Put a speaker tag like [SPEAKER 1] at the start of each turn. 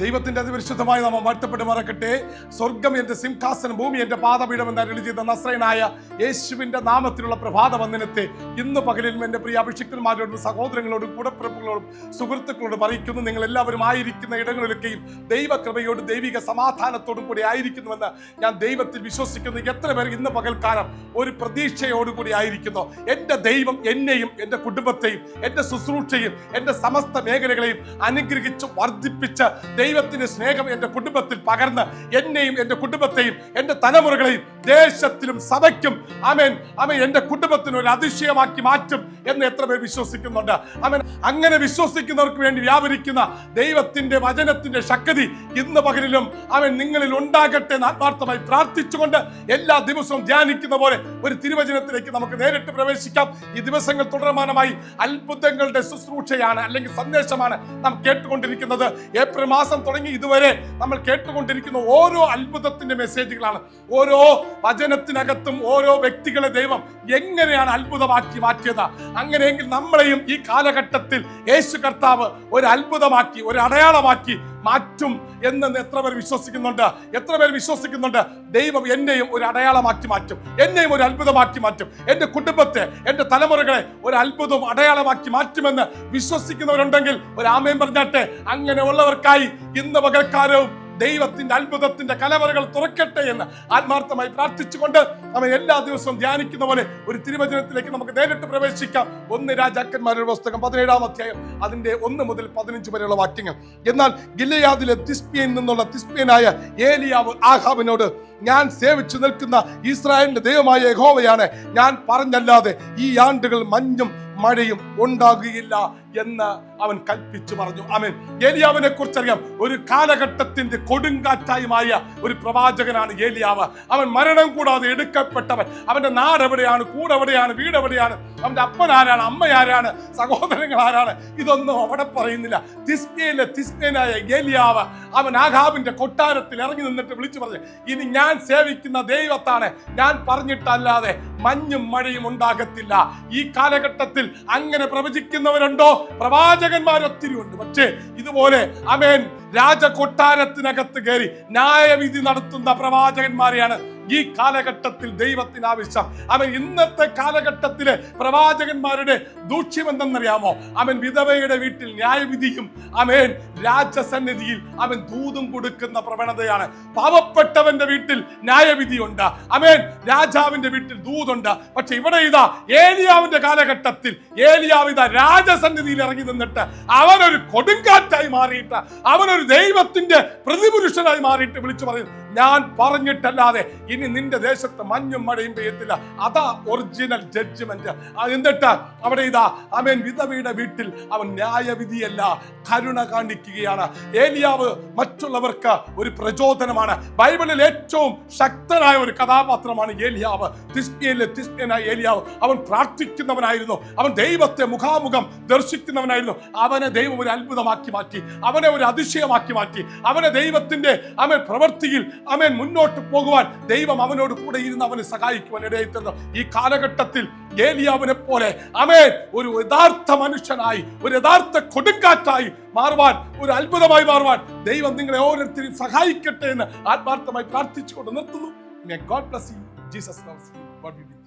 [SPEAKER 1] ദൈവത്തിന്റെ അതിപരിശുദ്ധമായി നാം വാഴ്ത്തപ്പെട്ട് മറക്കട്ടെ. സ്വർഗം എന്റെ സിംഹാസനം ഭൂമി എന്റെ പാതപീഠം എന്ന് അരുളി ചെയ്ത നസ്രയനായ യേശുവിന്റെ നാമത്തിലുള്ള പ്രഭാത വന്ദനത്തെ ഇന്ന് പകലിലും എന്റെ പ്രിയ അഭിഷിക്തന്മാരോടും സഹോദരങ്ങളോടും കൂടപ്പിറപ്പുകളോടും സുഹൃത്തുക്കളോടും അറിയിക്കുന്നു. നിങ്ങൾ എല്ലാവരും ആയിരിക്കുന്ന ഇടങ്ങളിലൊക്കെയും ദൈവകൃപയോടും ദൈവിക സമാധാനത്തോടും കൂടി ആയിരിക്കുന്നുവെന്ന് ഞാൻ ദൈവത്തിൽ വിശ്വസിക്കുന്നു. എത്ര പേർ ഇന്ന് പകൽക്കാലം ഒരു പ്രതീക്ഷയോടുകൂടി ആയിരിക്കുന്നു. എന്റെ ദൈവം എന്നെയും എന്റെ കുടുംബത്തെയും എന്റെ ശുശ്രൂഷയും എന്റെ സമസ്ത മേഖലകളെയും അനുഗ്രഹിച്ച് വർദ്ധിപ്പിച്ച് ദൈവത്തിന്റെ സ്നേഹം എന്റെ കുടുംബത്തിൽ പകർന്ന് എന്നെയും എന്റെ കുടുംബത്തെയും എന്റെ തലമുറകളെയും ദേശത്തിലും സഭയ്ക്കും അമേൻ അമേൻ എന്റെ കുടുംബത്തിന് ഒരു അതിശയമാക്കി മാറ്റും എന്ന് എത്ര പേർ വിശ്വസിക്കുന്നുണ്ട്. അമേൻ അങ്ങനെ വിശ്വസിക്കുന്നവർക്ക് വേണ്ടി വ്യാപരിക്കുന്ന ദൈവത്തിന്റെ വചനത്തിന്റെ ശക്തി ഇന്ന് പകലിലും അവൻ നിങ്ങളിൽ ഉണ്ടാകട്ടെ എന്ന് ആത്മാർത്ഥമായി പ്രാർത്ഥിച്ചുകൊണ്ട് എല്ലാ ദിവസവും ധ്യാനിക്കുന്ന പോലെ ഒരു തിരുവചനത്തിലേക്ക് നമുക്ക് നേരിട്ട് പ്രവേശിക്കാം. ഈ ദിവസങ്ങൾ തുടർമാനമായി അത്ഭുതങ്ങളുടെ ശുശ്രൂഷയാണ് അല്ലെങ്കിൽ സന്ദേശമാണ് നാം കേട്ടുകൊണ്ടിരിക്കുന്നത്. ഏപ്രിൽ മാസം തുടങ്ങി ഇതുവരെ നമ്മൾ കേട്ടുകൊണ്ടിരിക്കുന്ന ഓരോ അത്ഭുതത്തിന്റെ മെസ്സേജുകളാണ് ഓരോ വചനത്തിനകത്തും ഓരോ വ്യക്തികളെ ദൈവം എങ്ങനെയാണ് അത്ഭുതമാക്കി മാറ്റിയത്? അങ്ങനെയെങ്കിൽ നമ്മളെയും ഈ കാലഘട്ടത്തിൽ യേശു കർത്താവ് ഒരു അത്ഭുതമാക്കി ഒരു അടയാളമാക്കി മാറ്റും എന്ന് എത്ര പേർ വിശ്വസിക്കുന്നുണ്ട്? എത്ര പേർ വിശ്വസിക്കുന്നുണ്ട്? ദൈവം എന്നെയും ഒരു അടയാളമാക്കി മാറ്റും. എന്നെയും ഒരു അത്ഭുതമാക്കി മാറ്റും. എന്റെ കുടുംബത്തെ എന്റെ തലമുറകളെ ഒരു അത്ഭുതവും അടയാളമാക്കി മാറ്റുമെന്ന് വിശ്വസിക്കുന്നവരുണ്ടെങ്കിൽ ഒരു ആമയം പറഞ്ഞാട്ടെ. അങ്ങനെ ഉള്ളവർക്കായി ഇന്ന് പകൽക്കാലവും ദൈവത്തിന്റെ അത്ഭുതത്തിന്റെ കലവറകൾ തുറക്കട്ടെ എന്ന് ആത്മാർത്ഥമായി പ്രാർത്ഥിച്ചുകൊണ്ട് നമ്മൾ എല്ലാ ദിവസവും ധ്യാനിക്കുന്ന പോലെ ഒരു തിരുവചനത്തിലേക്ക് നമുക്ക് നേരിട്ട് പ്രവേശിക്കാം. ഒന്ന് രാജാക്കന്മാരുടെ പുസ്തകം പതിനേഴാം അധ്യായം അതിന്റെ ഒന്ന് മുതൽ പതിനഞ്ച് വരെയുള്ള വാക്യങ്ങൾ. എന്നാൽ ഗില്ലയാദിലെ തിസ്പിയൻ നിന്നുള്ള തിസ്പിയനായ ഏലിയാവ് ആഹാബിനോട് ഞാൻ സേവിച്ചു നിൽക്കുന്ന ഇസ്രായേലിന്റെ ദൈവമായ യഹോവയാണ്. ഞാൻ പറഞ്ഞല്ലാതെ ഈ ആണ്ടുകൾ മഞ്ഞും മഴയും ഉണ്ടാകുകയില്ല എന്ന് അവൻ കൽപ്പിച്ചു പറഞ്ഞു. അവൻ ഏലിയാവിനെ കുറിച്ചറിയാം ഒരു കാലഘട്ടത്തിന്റെ കൊടുങ്കാറ്റായി മാറിയ ഒരു പ്രവാചകനാണ് ഏലിയാവ്. അവൻ മരണം കൂടാതെ എടുക്കപ്പെട്ടവൻ. അവന്റെ നാട് എവിടെയാണ്? വീടെവിടെയാണ് അവന്റെ അപ്പൻ ആരാണ്? അമ്മ ആരാണ്? സഹോദരങ്ങൾ ആരാണ്? ഇതൊന്നും അവിടെ പറയുന്നില്ല. തിസ്മയിലെ തിസ്മേനായ ഏലിയാവ് അവൻ ആഹാബിന്റെ കൊട്ടാരത്തിൽ ഇറങ്ങി നിന്നിട്ട് വിളിച്ചു പറഞ്ഞു ഇനി ഞാൻ സേവിക്കുന്ന ദൈവത്താണ്. ഞാൻ പറഞ്ഞിട്ടല്ലാതെ മഞ്ഞും മഴയും ഉണ്ടാകത്തില്ല. ഈ കാലഘട്ടത്തിൽ അങ്ങനെ പ്രവചിക്കുന്നവരുണ്ടോ? പ്രവാചകന്മാർ ഒത്തിരി ഉണ്ട്. പക്ഷേ ഇതുപോലെ അമേൻ രാജകൊട്ടാരത്തിനകത്ത് കയറി ന്യായവിധി നടത്തുന്ന പ്രവാചകന്മാരെയാണ് ഈ കാലഘട്ടത്തിൽ ദൈവത്തിന് ആവശ്യം. അവൻ ഇന്നത്തെ കാലഘട്ടത്തിലെ പ്രവാചകന്മാരുടെ ദൂക്ഷ്യം എന്തെന്നറിയാമോ അവൻ വിധവയുടെ വീട്ടിൽ ന്യായവിധിയും അവൻ രാജസന്നിധിയിൽ അവൻ ദൂതും കൊടുക്കുന്ന പ്രവണതയാണ്. പാവപ്പെട്ടവന്റെ വീട്ടിൽ ന്യായവിധിയുണ്ട്. അവൻ രാജാവിന്റെ വീട്ടിൽ ദൂതുണ്ട്. പക്ഷെ ഇവിടെ ഇതാ ഏലിയാവിന്റെ കാലഘട്ടത്തിൽ ഏലിയാവ് ഇതാ രാജസന്നിധിയിൽ ഇറങ്ങി നിന്നിട്ട് അവനൊരു കൊടുങ്കാറ്റായി മാറിയിട്ട് അവനൊരു ദൈവത്തിന്റെ പ്രതിപുരുഷനായി മാറിയിട്ട് വിളിച്ചു പറയുന്നു. ഞാൻ പറഞ്ഞിട്ടല്ലാതെ ഇനി നിന്റെ ദേശത്ത് മഞ്ഞും മഴയും പെയ്യത്തില്ല. അതാ ഒറിജിനൽ ജഡ്ജ്മെന്റ് എന്നിട്ട് അവിടെ ഇതാ അവൻ വിധവയുടെ വീട്ടിൽ അവൻ ന്യായവിധിയല്ല കരുണ കാണിക്കുകയാണ്. ഏലിയാവ് മറ്റുള്ളവർക്ക് ഒരു പ്രചോദനമാണ്. ബൈബിളിൽ ഏറ്റവും ശക്തനായ ഒരു കഥാപാത്രമാണ് ഏലിയാവ്. തിസ്പിയയിലെ തിസ്പിയനായ ഏലിയാവ് അവൻ പ്രാർത്ഥിക്കുന്നവനായിരുന്നു. അവൻ ദൈവത്തെ മുഖാമുഖം ദർശിക്കുന്നവനായിരുന്നു. അവനെ ദൈവം ഒരു അത്ഭുതമാക്കി മാറ്റി അവനെ ഒരു അതിശയമാക്കി മാറ്റി അവനെ ദൈവത്തിന്റെ അവൻ പ്രവൃത്തിയിൽ അവൻ മുന്നോട്ട് പോകുവാൻ ദൈവം അവനോട് കൂടെ ഇരുന്ന് അവന് സഹായിക്കുവാൻ ഇടയായിത്തന്നു ഈ കാലഘട്ടത്തിൽ ഏലിയാവിനെ പോലെ അവൻ ഒരു യഥാർത്ഥ മനുഷ്യനായി ഒരു യഥാർത്ഥ കൊടുങ്കാറ്റായി മാറുവാൻ ഒരു അത്ഭുതമായി മാറുവാൻ ദൈവം നിങ്ങളെ ഓരോരുത്തരെയും സഹായിക്കട്ടെ എന്ന് ആത്മാർത്ഥമായി പ്രാർത്ഥിച്ചുകൊണ്ട് നിർത്തുന്നു. God bless you Jesus god be with you.